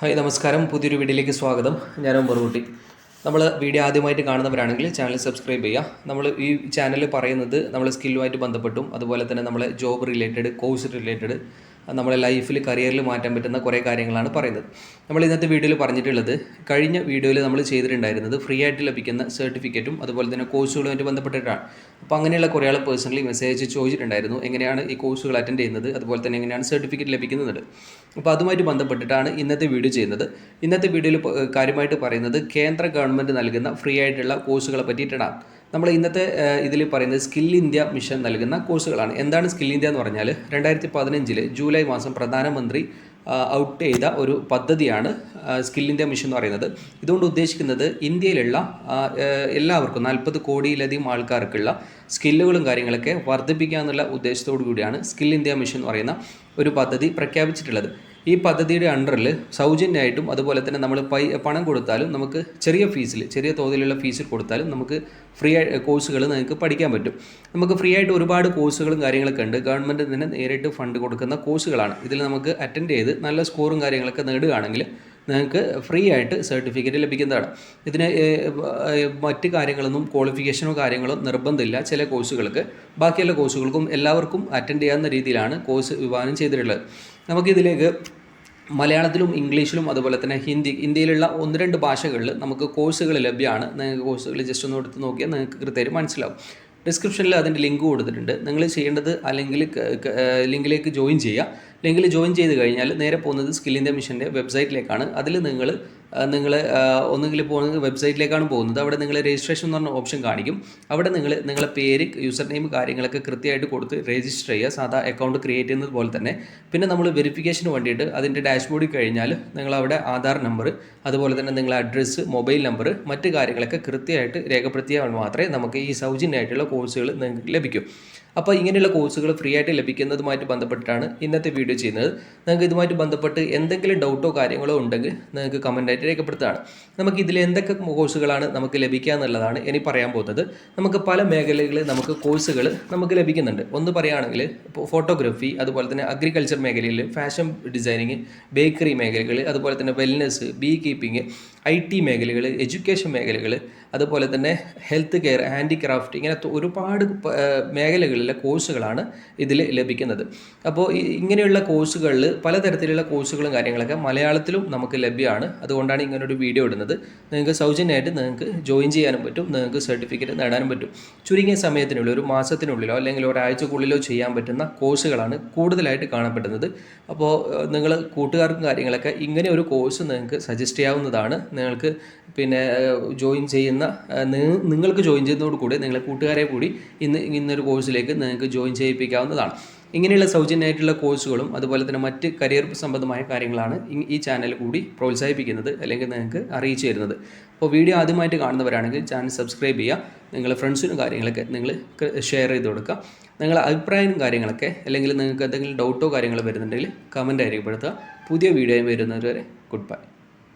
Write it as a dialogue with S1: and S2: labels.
S1: Hi നമസ്കാരം. പുതിയൊരു വീഡിയോയിലേക്ക് സ്വാഗതം. ഞാൻ മറുകുട്ടി നമ്മൾ വീഡിയോ ആദ്യമായിട്ട് കാണുന്നവരാണെങ്കിൽ ചാനൽ സബ്സ്ക്രൈബ് ചെയ്യുക. നമ്മൾ ഈ ചാനൽ പറയുന്നത് നമ്മൾ സ്കില്ലുമായിട്ട് ബന്ധപ്പെട്ടും അതുപോലെ തന്നെ നമ്മളെ ജോബ് റിലേറ്റഡ് കോഴ്സ് റിലേറ്റഡ് നമ്മളെ ലൈഫിൽ കരിയറിൽ മാറ്റാൻ പറ്റുന്ന കുറേ കാര്യങ്ങളാണ് പറയുന്നത്. നമ്മൾ ഇന്നത്തെ വീഡിയോയിൽ പറഞ്ഞിട്ടുള്ളത് കഴിഞ്ഞ വീഡിയോയിൽ നമ്മൾ ചെയ്തിട്ടുണ്ടായിരുന്നത് ഫ്രീ ആയിട്ട് ലഭിക്കുന്ന സർട്ടിഫിക്കറ്റും അതുപോലെ തന്നെ കോഴ്സുകളുമായിട്ട് ബന്ധപ്പെട്ടിട്ടാണ്. അപ്പോൾ അങ്ങനെയുള്ള കുറേ ആൾ പേഴ്സണലി മെസ്സേജ് ചോദിച്ചിട്ടുണ്ടായിരുന്നു എങ്ങനെയാണ് ഈ കോഴ്സുകൾ അറ്റൻഡ് ചെയ്യുന്നത് അതുപോലെ തന്നെ എങ്ങനെയാണ് സർട്ടിഫിക്കറ്റ് ലഭിക്കുന്നത്. അപ്പോൾ അതുമായിട്ട് ബന്ധപ്പെട്ടിട്ടാണ് ഇന്നത്തെ വീഡിയോ ചെയ്യുന്നത്. ഇന്നത്തെ വീഡിയോയിൽ കാര്യമായിട്ട് പറയുന്നത് കേന്ദ്ര ഗവൺമെന്റ് നൽകുന്ന ഫ്രീ ആയിട്ടുള്ള കോഴ്സുകളെ പറ്റിയിട്ടാണ്. നമ്മൾ ഇന്നത്തെ ഇതിൽ പറയുന്നത് സ്കിൽ ഇന്ത്യ മിഷൻ നൽകുന്ന കോഴ്സുകളാണ്. എന്താണ് സ്കിൽ ഇന്ത്യ എന്ന് പറഞ്ഞാൽ രണ്ടായിരത്തി പതിനഞ്ചിൽ ജൂലൈ മാസം പ്രധാനമന്ത്രി ഔട്ട് ചെയ്ത ഒരു പദ്ധതിയാണ് സ്കിൽ ഇന്ത്യ മിഷൻ എന്ന് പറയുന്നത്. ഇതുകൊണ്ട് ഉദ്ദേശിക്കുന്നത് ഇന്ത്യയിലുള്ള എല്ലാവർക്കും നാൽപ്പത് കോടിയിലധികം ആൾക്കാർക്കുള്ള സ്കില്ലുകളും കാര്യങ്ങളൊക്കെ വർദ്ധിപ്പിക്കുക എന്നുള്ള ഉദ്ദേശത്തോടു കൂടിയാണ് സ്കിൽ ഇന്ത്യ മിഷൻ എന്ന് പറയുന്ന ഒരു പദ്ധതി പ്രഖ്യാപിച്ചിട്ടുള്ളത്. ഈ പദ്ധതിയുടെ അണ്ടറിൽ സൗജന്യമായിട്ടും അതുപോലെ തന്നെ നമ്മൾ പൈ പണം കൊടുത്താലും നമുക്ക് ചെറിയ ഫീസിൽ ചെറിയ തോതിലുള്ള ഫീസിൽ കൊടുത്താലും നമുക്ക് ഫ്രീ ആയി കോഴ്സുകൾ നിങ്ങൾക്ക് പഠിക്കാൻ പറ്റും. നമുക്ക് ഫ്രീ ആയിട്ട് ഒരുപാട് കോഴ്സുകളും കാര്യങ്ങളൊക്കെ ഉണ്ട്. ഗവൺമെന്റ് തന്നെ നേരിട്ട് ഫണ്ട് കൊടുക്കുന്ന കോഴ്സുകളാണ് ഇതിൽ നമുക്ക് അറ്റൻഡ് ചെയ്ത് നല്ല സ്കോറും കാര്യങ്ങളൊക്കെ നേടുകയാണെങ്കിൽ നിങ്ങൾക്ക് ഫ്രീ ആയിട്ട് സർട്ടിഫിക്കറ്റ് ലഭിക്കുന്നതാണ്. ഇതിന് മറ്റ് കാര്യങ്ങളൊന്നും ക്വാളിഫിക്കേഷനോ കാര്യങ്ങളോ നിർബന്ധമില്ല. ചില കോഴ്സുകൾക്ക് ബാക്കിയുള്ള കോഴ്സുകൾക്കും എല്ലാവർക്കും അറ്റൻഡ് ചെയ്യാവുന്ന രീതിയിലാണ് കോഴ്സ് വിഭാവനം ചെയ്തിട്ടുള്ളത്. നമുക്കിതിലേക്ക് മലയാളത്തിലും ഇംഗ്ലീഷിലും അതുപോലെ തന്നെ ഹിന്ദി ഇന്ത്യയിലുള്ള ഒന്ന് രണ്ട് ഭാഷകളിൽ നമുക്ക് കോഴ്സുകൾ ലഭ്യമാണ്. നിങ്ങൾക്ക് കോഴ്സുകൾ ജസ്റ്റ് ഒന്ന് എടുത്ത് നോക്കിയാൽ നിങ്ങൾക്ക് കൃത്യമായിട്ട് മനസ്സിലാവും. ഡിസ്ക്രിപ്ഷനിൽ അതിന്റെ ലിങ്ക് കൊടുത്തിട്ടുണ്ട്. നിങ്ങൾ ചെയ്യേണ്ടത് അല്ലെങ്കിൽ ലിങ്കിലേക്ക് ജോയിൻ ചെയ്യുക. ലിങ്കിൽ ജോയിൻ ചെയ്ത് കഴിഞ്ഞാൽ നേരെ പോകുന്നത് സ്കിൽ ഇന്ത്യ മിഷന്റെ വെബ്സൈറ്റിലേക്കാണ്. അതിൽ നിങ്ങൾ നിങ്ങൾ ഒന്നുകിൽ പോകുന്നത് വെബ്സൈറ്റിലേക്കാണ് പോകുന്നത്. അവിടെ നിങ്ങൾ രജിസ്ട്രേഷൻ എന്ന് പറഞ്ഞ ഓപ്ഷൻ കാണിക്കും. അവിടെ നിങ്ങൾ നിങ്ങളുടെ പേര് യൂസർ നെയിം കാര്യങ്ങളൊക്കെ കൃത്യമായിട്ട് കൊടുത്ത് രജിസ്റ്റർ ചെയ്യുക. സാധാ അക്കൗണ്ട് ക്രിയേറ്റ് ചെയ്യുന്നത് പോലെ തന്നെ. പിന്നെ നമ്മൾ വെരിഫിക്കേഷന് വേണ്ടിയിട്ട് അതിന്റെ ഡാഷ്ബോർഡിൽ കഴിഞ്ഞാൽ നിങ്ങൾ അവിടെ ആധാർ നമ്പർ അതുപോലെ തന്നെ നിങ്ങളുടെ അഡ്രസ്സ് മൊബൈൽ നമ്പർ മറ്റ് കാര്യങ്ങളൊക്കെ കൃത്യമായിട്ട് രേഖപ്പെടുത്തിയാൽ മാത്രമേ നമുക്ക് ഈ സൗജന്യമായിട്ടുള്ള കോഴ്സുകൾ നിങ്ങൾക്ക് ലഭിക്കൂ. അപ്പോൾ ഇങ്ങനെയുള്ള കോഴ്സുകൾ ഫ്രീ ആയിട്ട് ലഭിക്കുന്നതുമായിട്ട് ബന്ധപ്പെട്ടിട്ടാണ് ഇന്നത്തെ വീഡിയോ ചെയ്യുന്നത്. നിങ്ങൾക്ക് ഇതുമായിട്ട് ബന്ധപ്പെട്ട് എന്തെങ്കിലും ഡൗട്ടോ കാര്യങ്ങളോ ഉണ്ടെങ്കിൽ നിങ്ങൾക്ക് കമന്റായിട്ട് രേഖപ്പെടുത്തുകയാണ്. നമുക്ക് ഇതിൽ എന്തൊക്കെ കോഴ്സുകളാണ് നമുക്ക് ലഭിക്കുക എന്നുള്ളതാണ് ഇനി പറയാൻ പോകുന്നത്. നമുക്ക് പല മേഖലകളിൽ നമുക്ക് കോഴ്സുകൾ നമുക്ക് ലഭിക്കുന്നുണ്ട്. ഒന്ന് പറയുകയാണെങ്കിൽ ഫോട്ടോഗ്രാഫി അതുപോലെ തന്നെ അഗ്രികൾച്ചർ മേഖലയിൽ ഫാഷൻ ഡിസൈനിങ് ബേക്കറി മേഖലകൾ അതുപോലെ തന്നെ wellness bee keeping I T മേഖലകൾ എഡ്യൂക്കേഷൻ മേഖലകൾ അതുപോലെ തന്നെ ഹെൽത്ത് കെയർ ഹാൻഡിക്രാഫ്റ്റ് ഇങ്ങനത്തെ ഒരുപാട് മേഖലകളിലെ കോഴ്സുകളാണ് ഇതിൽ ലഭിക്കുന്നത്. അപ്പോൾ ഇങ്ങനെയുള്ള കോഴ്സുകളിൽ പലതരത്തിലുള്ള കോഴ്സുകളും കാര്യങ്ങളൊക്കെ മലയാളത്തിലും നമുക്ക് ലഭ്യമാണ്. അതുകൊണ്ടാണ് ഇങ്ങനൊരു വീഡിയോ ഇടുന്നത്. നിങ്ങൾക്ക് സൗജന്യമായിട്ട് നിങ്ങൾക്ക് ജോയിൻ ചെയ്യാനും പറ്റും. നിങ്ങൾക്ക് സർട്ടിഫിക്കറ്റ് നേടാനും പറ്റും. ചുരുങ്ങിയ സമയത്തിനുള്ളിൽ ഒരു മാസത്തിനുള്ളിലോ അല്ലെങ്കിൽ ഒരാഴ്ചക്കുള്ളിലോ ചെയ്യാൻ പറ്റുന്ന കോഴ്സുകളാണ് കൂടുതലായിട്ട് കാണപ്പെടുന്നത്. അപ്പോൾ നിങ്ങൾ കൂട്ടുകാർക്കും കാര്യങ്ങളൊക്കെ ഇങ്ങനെ ഒരു കോഴ്സ് നിങ്ങൾക്ക് സജസ്റ്റ് ചെയ്യാവുന്നതാണ്. നിങ്ങൾക്ക് പിന്നെ ജോയിൻ ചെയ്യുന്ന ഏഹ്, നി- നിങ്ങൾക്ക് ജോയിൻ ചെയ്യുന്നതോട് കൂടി നിങ്ങളെ കൂട്ടുകാരെ കൂടി ഇന്ന് ഇന്നൊരു കോഴ്സിലേക്ക് നിങ്ങൾക്ക് ജോയിൻ ചെയ്യിപ്പിക്കാവുന്നതാണ്. ഇങ്ങനെയുള്ള സൗജന്യമായിട്ടുള്ള കോഴ്സുകളും അതുപോലെ തന്നെ മറ്റ് കരിയർ സംബന്ധമായ കാര്യങ്ങളാണ് ഈ- ഈ ചാനൽ കൂടി പ്രോത്സാഹിപ്പിക്കുന്നത് അല്ലെങ്കിൽ നിങ്ങൾക്ക് അറിയിച്ചു തരുന്നത്. അപ്പോൾ വീഡിയോ ആദ്യമായിട്ട് കാണുന്നവരാണെങ്കിൽ ചാനൽ സബ്സ്ക്രൈബ് ചെയ്യുക നിങ്ങളുടെ ഫ്രണ്ട്സിനും കാര്യങ്ങളൊക്കെ നിങ്ങൾ ഷെയർ ചെയ്ത് കൊടുക്കുക. നിങ്ങളുടെ അഭിപ്രായവും കാര്യങ്ങളൊക്കെ അല്ലെങ്കിൽ നിങ്ങൾക്ക് എന്തെങ്കിലും ഡൗട്ടോ കാര്യങ്ങളോ വരുന്നുണ്ടെങ്കിൽ കമന്റ് രേഖപ്പെടുത്തുക. പുതിയ വീഡിയോയും വരുന്നതുവരെ ഗുഡ് ബൈ